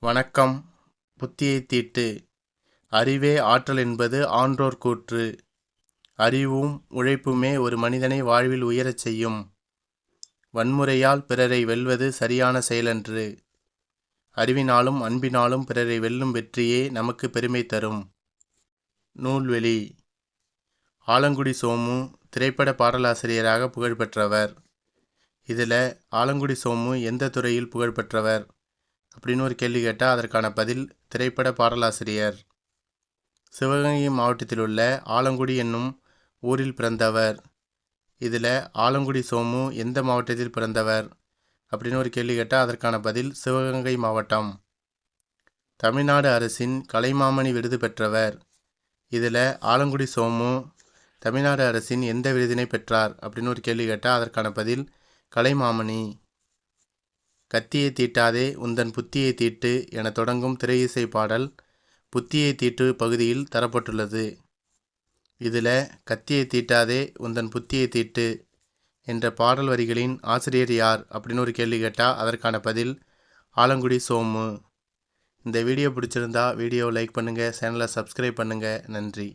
வணக்கம். புத்தியை தீட்டு. அறிவே ஆற்றல் என்பது ஆன்றோர் கூற்று. அறிவும் உழைப்புமே ஒரு மனிதனை வாழ்வில் உயரச் செய்யும். வன்முறையால் பிறரை வெல்வது சரியான செயலன்று. அறிவினாலும் அன்பினாலும் பிறரை வெல்லும் வெற்றியே நமக்கு பெருமை தரும். நூல்வெளி. ஆலங்குடி சோமு திரைப்பட பாடலாசிரியராக புகழ்பெற்றவர். இதில் ஆலங்குடி சோமு எந்த துறையில் புகழ்பெற்றவர்? அப்படின்னு ஒரு கேள்வி கேட்டால் அதற்கான பதில் திரைப்பட பாடலாசிரியர். சிவகங்கை மாவட்டத்தில் உள்ள ஆலங்குடி என்னும் ஊரில் பிறந்தவர். இதில் ஆலங்குடி சோமு எந்த மாவட்டத்தில் பிறந்தவர்? அப்படின்னு ஒரு கேள்வி கேட்டால் அதற்கான பதில் சிவகங்கை மாவட்டம். தமிழ்நாடு அரசின் கலைமாமணி விருது பெற்றவர். இதில் ஆலங்குடி சோமு தமிழ்நாடு அரசின் எந்த விருதினை பெற்றார்? அப்படின்னு ஒரு கேள்வி கேட்டால் அதற்கான பதில் கலைமாமணி. கத்தியை தீட்டாதே உந்தன் புத்தியை தீட்டு என தொடங்கும் திரையிசை பாடல் புத்தியை தீட்டு பகுதியில் தரப்பட்டுள்ளது. இதில் கத்தியை தீட்டாதே உந்தன் புத்தியை தீட்டு என்ற பாடல் வரிகளின் ஆசிரியர் யார் அப்படின்னு ஒரு கேள்வி கேட்டால் அதற்கான பதில் ஆலங்குடி சோமு. இந்த வீடியோ பிடிச்சிருந்தா வீடியோவை லைக் பண்ணுங்கள் சேனலை சப்ஸ்கிரைப் பண்ணுங்கள் நன்றி.